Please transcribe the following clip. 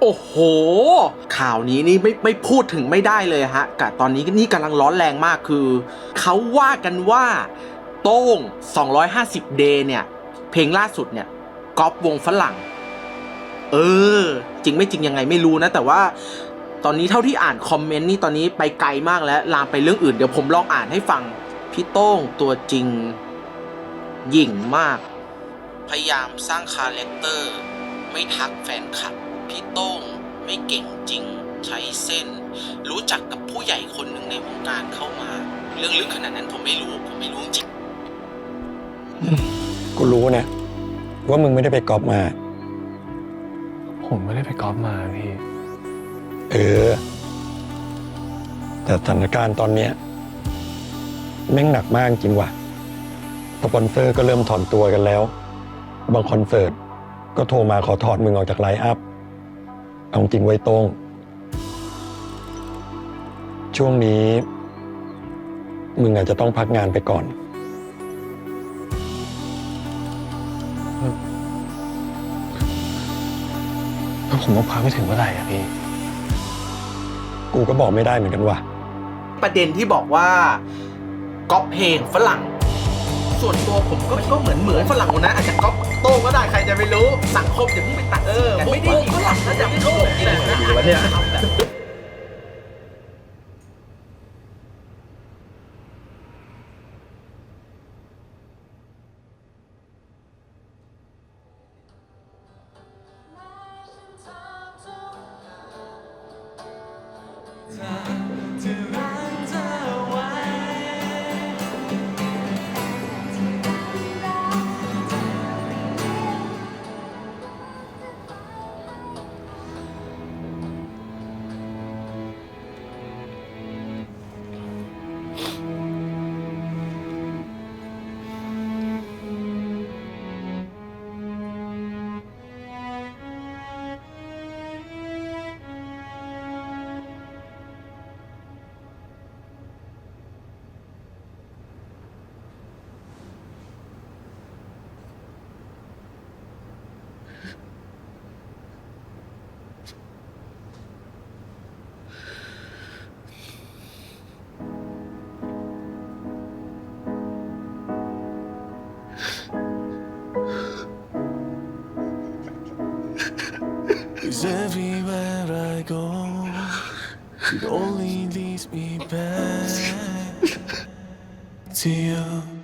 โอ้โห ข่าวนี้นี่ไม่ไม่พูดถึงไม่ได้เลยฮะกับตอนนี้นี่กำลังร้อนแรงมากคือ เขาว่ากันว่า โต้ง 250 เดย์เนี่ย เพลงล่าสุดเนี่ยก๊อปวงฝรั่ง เออ จริงไม่จริงยังไงไม่รู้นะ แต่ว่าตอนนี้เท่าที่อ่านคอมเมนต์นี่ตอนนี้ไปไกลมากแล้ว ลามไปเรื่องอื่นเดี๋ยวผมลองอ่านให้ฟัง พี่โต้งตัวจริงหยิ่งมาก พยายามสร้างคาแรคเตอร์ ไม่ทักแฟนคลับ พี่โต้งไม่เก่งจริงใช้เส้น รู้จักกับผู้ใหญ่คนหนึ่งในวงการเข้ามา เรื่องลึกขนาดนั้นผมไม่รู้ผมไม่รู้จริงกูรู้นะ ว่ามึงไม่ได้ไปกอบมา ผมไม่ได้ไปกอล์ฟมาพี่ เออ แต่สถานการณ์ตอนเนี้ยแม่งหนักมากจริงว่ะสปอนเซอร์ก็เริ่มถอนตัวกันแล้ว บางคอนเสิร์ตก็โทรมาขอถอดมึงออกจากไลฟ์อัพ เอาจริงไว้ตรงช่วงนี้ มึงอาจจะต้องพักงานไปก่อน แล้วผมต้องพักไม่ถึงเมื่อไหร่อะพี่ กูก็บอกไม่ได้เหมือนกันว่ะ ประเด็นที่บอกว่าก๊อปเพลงฝรั่ง ส่วนตัวผมก็ก็เหมือนเหมือนฝรั่งคนนั้นอาจจะก๊อปโต้งก็ได้ใคร จะไปรู้สังคมอย่าเพิ่งไปตัดเออไม่ได้ฝรั่งนะจะโต้งแต่นะ Cause everywhere I go, it only leads me back to you.